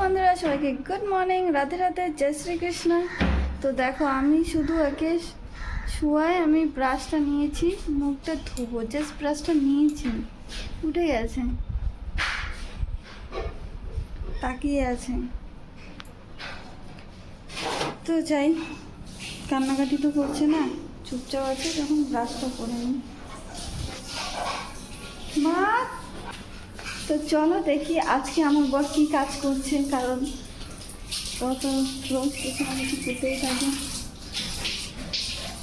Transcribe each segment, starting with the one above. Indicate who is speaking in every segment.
Speaker 1: বন্ধুরা, সবাইকে good morning Radhe Radhe, জয় শ্রীকৃষ্ণ। তো দেখো, আমি শুধু একে শুয়ায় আমি ব্রাশটা নিয়েছি, মুখটা ধুবো জাস্ট ব্রাশটা নিয়েছি। উঠে গেছে। তাকিয়ে আছে। তো যাই, কান্নাকাটি তো করছে না, চুপচাপ আছে, যখন ব্রাশটা করে নিই। মা তো চলো দেখি আজকে আমার বর কি কাজ করছে, কারণ কত রোজ কিছু না কিছু করতেই থাকে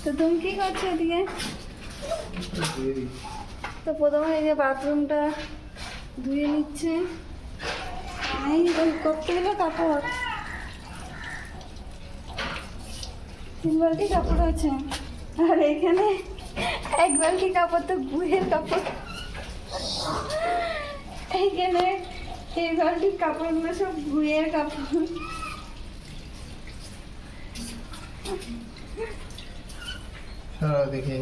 Speaker 1: তো তুমি কি করছ এদিকে? তো প্রথমে এই যে বাথরুমটা ধুয়ে নিচ্ছে। দেখো কতগুলো কাপড়? তিন বালতি কাপড় আছে। আর এখানে এক বালতি কাপড় তো গুহের কাপড়। এইখানে এই বালতির কাপড়গুলো সব গুয়ের কাপড়।
Speaker 2: হ্যাঁ দেখি।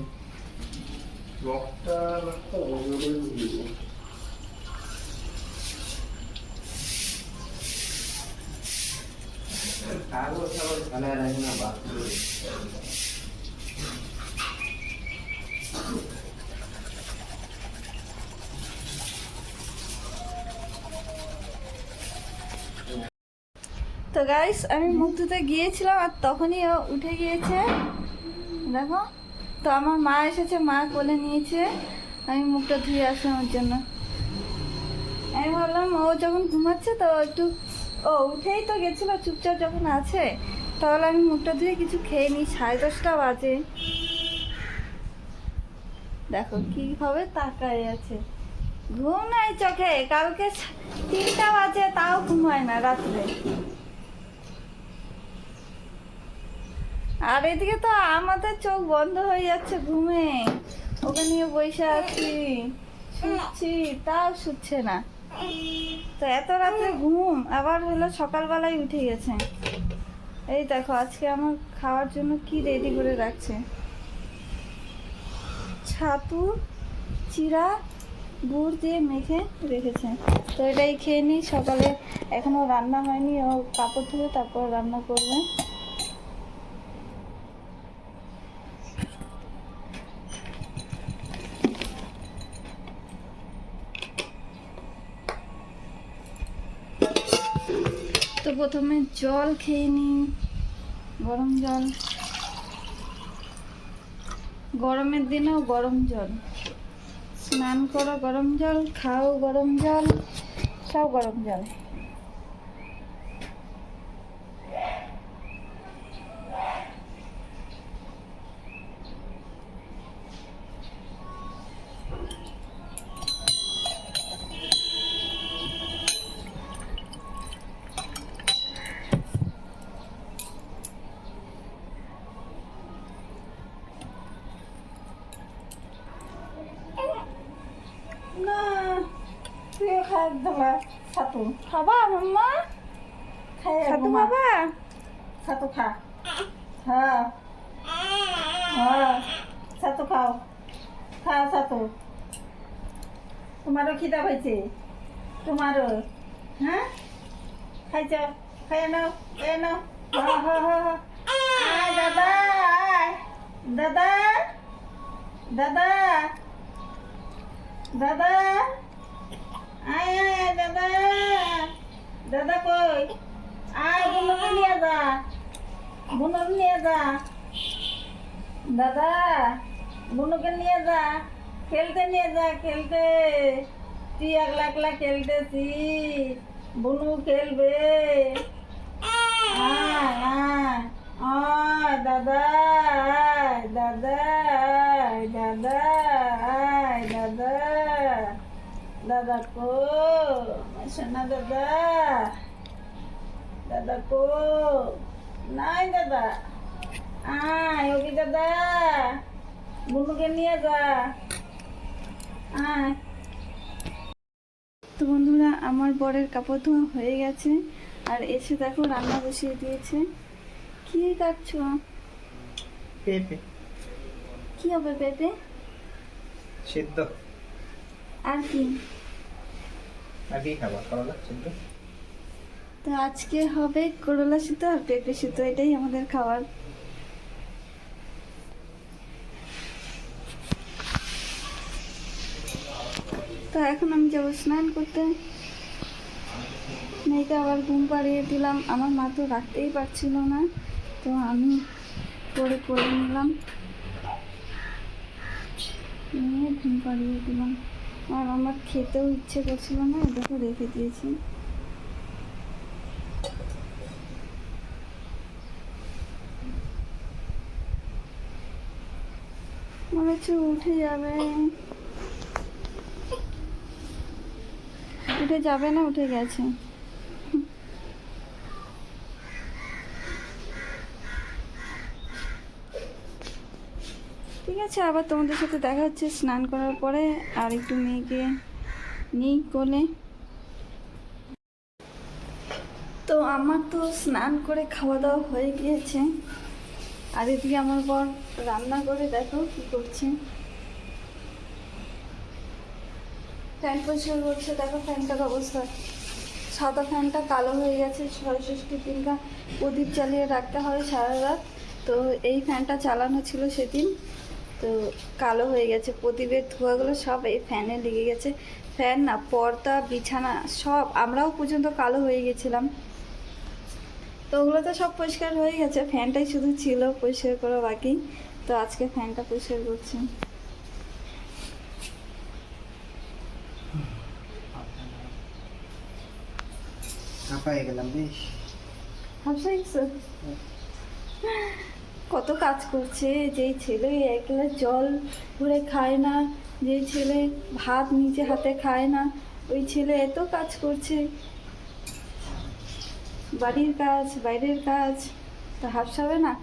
Speaker 2: কাগজ টাগজ ফেলায় রাখি না বাথরুমে
Speaker 1: তো গাইস আমি মুখ ধুতে গিয়েছিলাম আর তখনই ও উঠে গিয়েছে। দেখো, তো আমার মা এসেছে, মা কোলে নিয়েছে। আমি মুখটা ধুয়ে আসলাম ওর জন্য। আমি ভাবলাম, ও যখন ঘুমাচ্ছে তো একটু, ও উঠেই তো গেছিল, চুপচাপ যখন আছে, তাহলে আমি মুখটা ধুয়ে কিছু খেয়ে নিই, সাড়ে দশটা বাজে। দেখো কি হবে তাকায় আছে। ঘুম নাই চোখে, কালকে তিনটা বাজে, তাও ঘুম হয় না রাত্রে। আর এদিকে তো আমাদের চোখ বন্ধ হয়ে যাচ্ছে ঘুমে। ওকে নিয়ে বসে আছি। শুচ্ছি, তাও শুচ্ছে না। তো এত রাতে ঘুম, আবার হলো সকালবেলায় উঠে গেছে। এই দেখো, আজকে আমার খাওয়ার জন্য কি রেডি করে রাখছে? ছাতু, চিরা, গুড় দিয়ে মেখে রেখেছে। তো এটাই খেয়ে নিই, সকালে এখনও রান্না হয়নি, ও কাপড় ধুয়ে তারপর রান্না করবে। তো প্রথমে জল খেয়ে নিই। গরম জল। গরমের দিনেও গরম জল। স্নান করো, গরম জল। খাও গরম জল। সব গরম জল। ছাতু খাবা মাম্মা? ছাতু খাবা?
Speaker 3: ছাতু খা। হ্যাঁ হ্যাঁ ছাতু খাও। খাও ছাতু তোমারও খিদা হয়েছে তোমারও? হ্যাঁ? খাইছ? খাই নাও খাই নাও। দাদা দাদা দাদা দাদা। আয় দাদা। দাদা কই? আয়, বুনুকে নিয়ে যা। বুনুকে নিয়ে যা। দাদা, বুনুকে নিয়ে যা। খেলতে নিয়ে যা, খেলতে। তুই একলা একলা খেলতেছি বুনু খেলবে আয় আয় আয় দাদা আয় দাদা আয় দাদা আয় দাদা দাদা কো শোনা দাদা। দাদা কো নাই দাদা। আয় ওকে দাদা। বুনুকে নিয়ে যা। আয়।
Speaker 1: তো বন্ধুরা আমার বরের কাপড় ধোয়া হয়ে গেছে আর এসে দেখো রান্না বসিয়ে দিয়েছে। কি কাটছো?
Speaker 2: পেঁপে।
Speaker 1: কি হবে পেঁপে?
Speaker 2: সিদ্ধ।
Speaker 1: আর কি?
Speaker 2: করলা সিদ্ধ
Speaker 1: তো? আজকে হবে করলা সিদ্ধ আর পেঁপে সিদ্ধ এটাই আমাদের খাবার তো এখন আমি যাব স্নান করতে। মেয়েকে আবার ঘুম পাড়িয়ে দিলাম। আমার মা তো রাখতেই পারছিল না, তো আমি করে করে নিলাম। নিয়ে ঘুম পাড়িয়ে দিলাম। আর আমার খেতেও ইচ্ছে করছিল না দেখো রেখে দিয়েছি। মনে হচ্ছে উঠে যাবে। উঠে যাবে না, উঠে গেছে। ঠিক আছে, আবার তোমাদের সাথে দেখা হচ্ছে স্নান করার পরে। আর একটু মেয়েকে নিই কোলে। তো আমার তো স্নান করে খাওয়া দাওয়া হয়ে গিয়েছে। আর এদিকে আমার বর রান্না করে দেখো কি করছে। ফ্যান পরিষ্কার করছে, দেখো ফ্যানটার অবস্থা। সাদা ফ্যানটা কালো হয়ে গেছে সরস্বতীর দিনটা প্রদীপ জ্বালিয়ে রাখতে হয় সারা রাত। তো এই ফ্যানটা চালানো ছিল সেদিন। তো কালো হয়ে গেছে প্রদীপের ধোঁয়াগুলো সব এই ফ্যানে লেগে গেছে। ফ্যান না পর্দা বিছানা সব আমরাও পর্যন্ত কালো হয়ে গেছিলাম। তো ওগুলো তো সব পরিষ্কার হয়ে গেছে ফ্যানটাই শুধু ছিল পরিষ্কার করা বাকি। তো আজকে ফ্যানটা পরিষ্কার করছি।
Speaker 2: হাঁপাই গেলাম বেশ।
Speaker 1: হাফসাইছো কত কাজ করছে যেই ছেলে এক গ্লাস জল ভরে খায় না যেই ছেলে ভাত নিজে হাতে খায় না, ওই ছেলে এত কাজ করছে। বাড়ির কাজ, বাইরের কাজ, তা হাফসাবে না?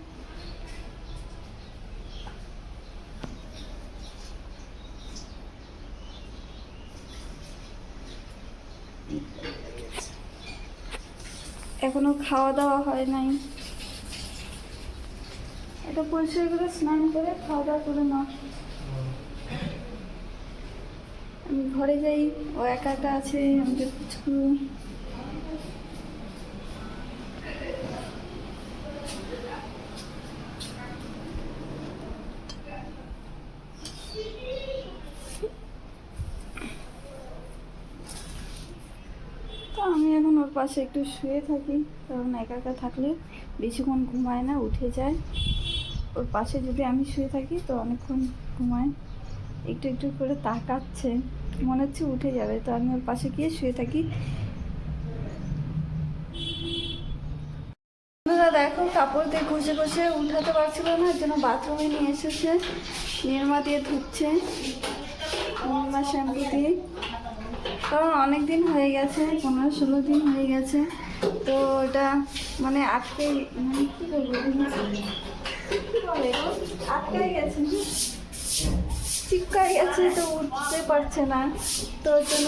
Speaker 1: এখনও খাওয়া দাওয়া হয় নাই। এটা পরিষ্কার করে স্নান করে খাওয়া দাওয়া করে না আমি ঘরে যাই, ও একা একা আছে, আমাকে কিছু আমি এখন ওর পাশে একটু শুয়ে থাকি, কারণ একা একা থাকলে বেশিক্ষণ ঘুমায় না, উঠে যায়। ওর পাশে যদি আমি শুয়ে থাকি তো অনেকক্ষণ ঘুমায়। একটু একটু করে তাকাচ্ছে। মনে হচ্ছে উঠে যাবে। তো আমি ওর পাশে গিয়ে শুয়ে থাকি। দেখো, কাপড় দিয়ে ঘষে ঘষে উঠাতে পারছিল না। এর জন্য বাথরুমে নিয়ে এসেছে। নির্মা দিয়ে ধুচ্ছে। নির্মা শ্যাম্পু দিয়ে। কারণ অনেক দিন হয়ে গেছে, পনেরো ষোলো দিন হয়ে গেছে। তো এটা মানে আটকে মানে কী বলব? গেছে চিপকাই গেছে তো উঠতে পারছে না। তো জন্য